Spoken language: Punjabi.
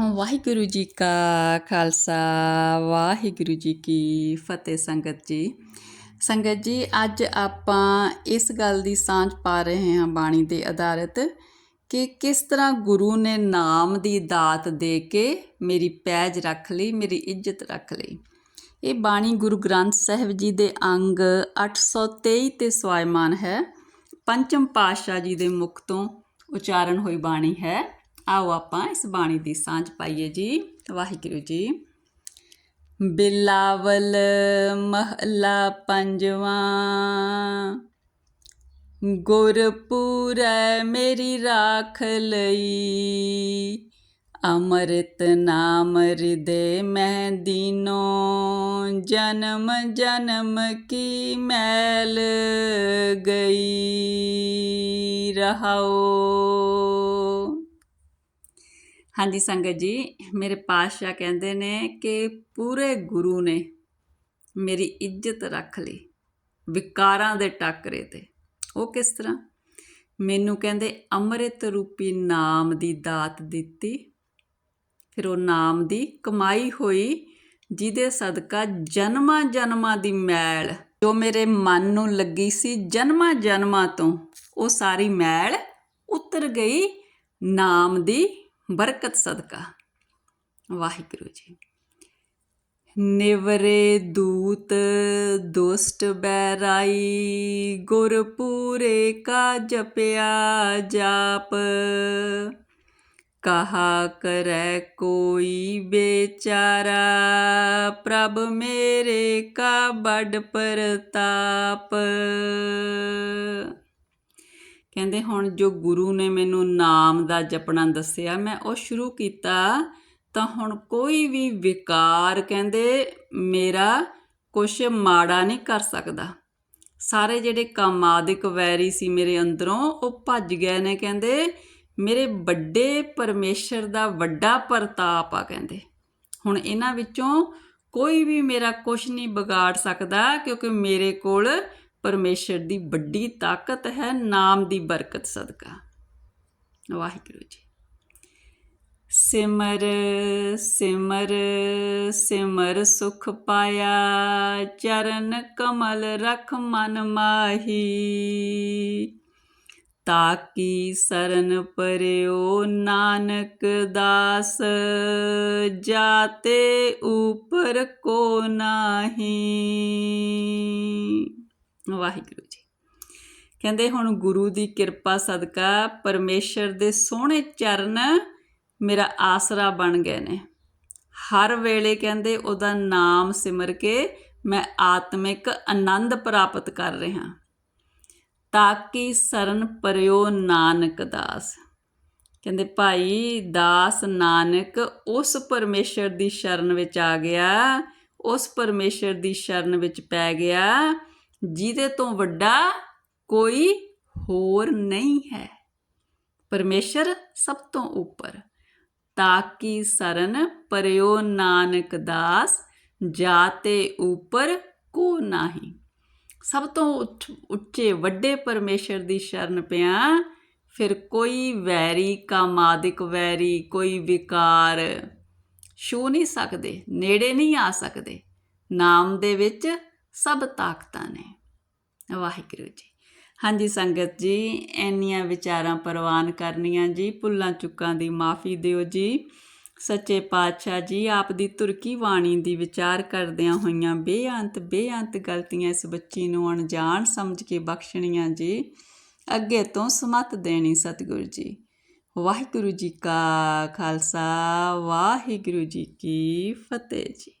ਵਾਹਿਗੁਰੂ ਜੀ ਕਾ ਖਾਲਸਾ, ਵਾਹਿਗੁਰੂ ਜੀ ਕੀ ਫਤਿਹ ਸੰਗਤ ਜੀ। ਸੰਗਤ ਜੀ, ਅੱਜ ਆਪਾਂ ਇਸ ਗੱਲ ਦੀ ਸਾਂਝ ਪਾ ਰਹੇ ਹਾਂ ਬਾਣੀ ਦੇ ਆਧਾਰਿਤ ਕਿ ਕਿਸ ਤਰ੍ਹਾਂ ਗੁਰੂ ਨੇ ਨਾਮ ਦੀ ਦਾਤ ਦੇ ਕੇ ਮੇਰੀ ਪੈਜ ਰੱਖ ਲਈ, ਮੇਰੀ ਇੱਜ਼ਤ ਰੱਖ ਲਈ। ਇਹ ਬਾਣੀ ਗੁਰੂ ਗ੍ਰੰਥ ਸਾਹਿਬ ਜੀ ਦੇ ਅੰਗ 823 ਤੇ ਸਵਾਇਮਾਨ ਹੈ। ਪੰਚਮ ਪਾਤਸ਼ਾਹ ਜੀ ਦੇ ਮੁਖ ਤੋਂ ਉਚਾਰਨ ਹੋਈ ਬਾਣੀ ਹੈ। ਆਓ ਆਪਾਂ ਇਸ ਬਾਣੀ ਦੀ ਸਾਂਝ ਪਾਈਏ ਜੀ। ਵਾਹਿਗੁਰੂ ਜੀ। ਬਿਲਾਵਲ ਮਹਲਾ ਪੰਜਵਾਂ। ਗੁਰਪੁਰ ਮੇਰੀ ਰਾਖ ਲਈ। ਅੰਮ੍ਰਿਤ ਨਾਮ ਹਿਰਦੇ ਮੈਂ ਦੀਨੋ। ਜਨਮ ਜਨਮ ਕੀ ਮੈਲ ਗਈ। ਰਹਾਓ। ਹਾਂਜੀ ਸੰਗਤ ਜੀ, ਮੇਰੇ ਪਾਤਸ਼ਾਹ ਕਹਿੰਦੇ ਨੇ ਕਿ ਪੂਰੇ ਗੁਰੂ ਨੇ ਮੇਰੀ ਇੱਜ਼ਤ ਰੱਖ ਲਈ ਵਿਕਾਰਾਂ ਦੇ ਟੱਕਰੇ ਤੇ। ਉਹ ਕਿਸ ਤਰ੍ਹਾਂ? ਮੈਨੂੰ ਕਹਿੰਦੇ ਅੰਮ੍ਰਿਤ ਰੂਪੀ ਨਾਮ ਦੀ ਦਾਤ ਦਿੱਤੀ, ਫਿਰ ਉਹ ਨਾਮ ਦੀ ਕਮਾਈ ਹੋਈ, ਜਿਹਦੇ ਸਦਕਾ ਜਨਮਾਂ ਜਨਮਾਂ ਦੀ ਮੈਲ ਜੋ ਮੇਰੇ ਮਨ ਨੂੰ ਲੱਗੀ ਸੀ ਜਨਮਾਂ ਜਨਮਾਂ ਤੋਂ, ਉਹ ਸਾਰੀ ਮੈਲ ਉਤਰ ਗਈ ਨਾਮ ਦੀ ਬਰਕਤ ਸਦਕਾ, ਵਾਹਿਗੁਰੂ ਜੀ। ਨਿਵਰੇ ਦੂਤ, ਦੁਸ਼ਟ ਬੈਰਾਈ ਗੁਰਪੂਰੇ ਕਾ ਜਪਿਆ ਜਾਪ। ਕਹਾ ਕਰੈ ਕੋਈ ਬੇਚਾਰਾ, ਪ੍ਰਭ ਮੇਰੇ ਕਾ ਬੜ ਪ੍ਰਤਾਪ। ਕਹਿੰਦੇ ਹੁਣ ਜੋ ਗੁਰੂ ਨੇ ਮੈਨੂੰ ਨਾਮ ਦਾ ਜਪਣਾ ਦੱਸਿਆ, ਮੈਂ ਉਹ ਸ਼ੁਰੂ ਕੀਤਾ ਤਾਂ ਹੁਣ ਕੋਈ ਵੀ ਵਿਕਾਰ ਕਹਿੰਦੇ ਮੇਰਾ ਕੁਛ ਮਾੜਾ ਨਹੀਂ ਕਰ ਸਕਦਾ। ਸਾਰੇ ਜਿਹੜੇ ਕਾਮਾਦਿਕ ਵੈਰੀ ਸੀ ਮੇਰੇ ਅੰਦਰੋਂ, ਉਹ ਭੱਜ ਗਏ ਨੇ ਕਹਿੰਦੇ, ਮੇਰੇ ਵੱਡੇ ਪਰਮੇਸ਼ਰ ਦਾ ਵੱਡਾ ਪ੍ਰਤਾਪ ਆ ਕਹਿੰਦੇ। ਹੁਣ ਇਹਨਾਂ ਵਿੱਚੋਂ ਕੋਈ ਵੀ ਮੇਰਾ ਕੁਛ ਨਹੀਂ ਵਿਗਾੜ ਸਕਦਾ ਕਿਉਂਕਿ ਮੇਰੇ ਕੋਲ ਪਰਮੇਸ਼ਰ ਦੀ ਵੱਡੀ ਤਾਕਤ ਹੈ, ਨਾਮ ਦੀ ਬਰਕਤ ਸਦਕਾ। ਵਾਹਿਗੁਰੂ ਜੀ। ਸਿਮਰ ਸਿਮਰ ਸਿਮਰ ਸੁਖ ਪਾਇਆ, ਚਰਨ ਕਮਲ ਰਖ ਮਨ ਮਾਹੀ। ਤਾਕੀ ਸਰਨ ਪਰਿਓ ਨਾਨਕ ਦਾਸ, ਜਾਤੇ ਉਪਰ ਕੋ ਨਾਹੀ। ਵਾਹਿਗੁਰੂ ਜੀ। ਕਹਿੰਦੇ ਹੁਣ ਗੁਰੂ ਦੀ ਕਿਰਪਾ ਸਦਕਾ ਪਰਮੇਸ਼ਰ ਦੇ ਸੋਹਣੇ ਚਰਨ ਮੇਰਾ ਆਸਰਾ ਬਣ ਗਏ ਨੇ। ਹਰ ਵੇਲੇ ਕਹਿੰਦੇ ਉਹਦਾ ਨਾਮ ਸਿਮਰ ਕੇ ਮੈਂ ਆਤਮਿਕ ਆਨੰਦ ਪ੍ਰਾਪਤ ਕਰ ਰਿਹਾ ਤਾਕੀ ਸਰਨ ਪਰਿਓ ਨਾਨਕ ਦਾਸ। ਕਹਿੰਦੇ ਭਾਈ ਦਾਸ ਨਾਨਕ ਉਸ ਪਰਮੇਸ਼ਰ ਦੀ ਸ਼ਰਨ ਵਿੱਚ ਆ ਗਿਆ, ਉਸ ਪਰਮੇਸ਼ਰ ਦੀ ਸ਼ਰਨ ਵਿੱਚ ਪੈ ਗਿਆ ਜਿਹਦੇ ਤੋਂ ਵੱਡਾ ਕੋਈ ਹੋਰ ਨਹੀਂ ਹੈ। ਪਰਮੇਸ਼ਰ ਸਭ ਤੋਂ ਉੱਪਰ, ਤਾਂ ਕਿ ਸਰਨ ਪਰਿਓ ਨਾਨਕ ਦਾਸ ਜਾਤੇ ਉੱਪਰ ਕੋ ਨਹੀਂ। ਸਭ ਤੋਂ ਉੱਚੇ ਵੱਡੇ ਪਰਮੇਸ਼ਰ ਦੀ ਸ਼ਰਨ ਪਿਆ, ਫਿਰ ਕੋਈ ਵੈਰੀ, ਕਾਮਾਦਿਕ ਵੈਰੀ, ਕੋਈ ਵਿਕਾਰ ਛੂ ਨਹੀਂ ਸਕਦੇ, ਨੇੜੇ ਨਹੀਂ ਆ ਸਕਦੇ। ਨਾਮ ਦੇ ਵਿੱਚ ਸਭ ਤਾਕਤਾਂ ਨੇ। ਵਾਹਿਗੁਰੂ ਜੀ। ਹਾਂਜੀ ਸੰਗਤ ਜੀ ਐਨੀਆਂ ਵਿਚਾਰਾਂ ਪ੍ਰਵਾਨ ਕਰਨੀਆਂ ਜੀ, ਭੁੱਲਾਂ ਚੁੱਕਾਂ ਦੀ ਮਾਫੀ ਦਿਓ ਜੀ। ਸੱਚੇ ਪਾਤਸ਼ਾਹ ਜੀ, ਆਪ ਦੀ ਤੁਰਕੀ ਬਾਣੀ ਦੀ ਵਿਚਾਰ ਕਰਦਿਆਂ ਹੋਈਆਂ ਬੇਅੰਤ ਬੇਅੰਤ ਗਲਤੀਆਂ ਇਸ ਬੱਚੀ ਨੂੰ ਅਣਜਾਣ ਸਮਝ ਕੇ ਬਖਸ਼ਣੀਆਂ ਜੀ। ਅੱਗੇ ਤੋਂ ਸਮਤ ਦੇਣੀ ਸਤਿਗੁਰੂ ਜੀ। ਵਾਹਿਗੁਰੂ ਜੀ ਕਾ ਖਾਲਸਾ, ਵਾਹਿਗੁਰੂ ਜੀ ਕੀ ਫਤਿਹ ਜੀ।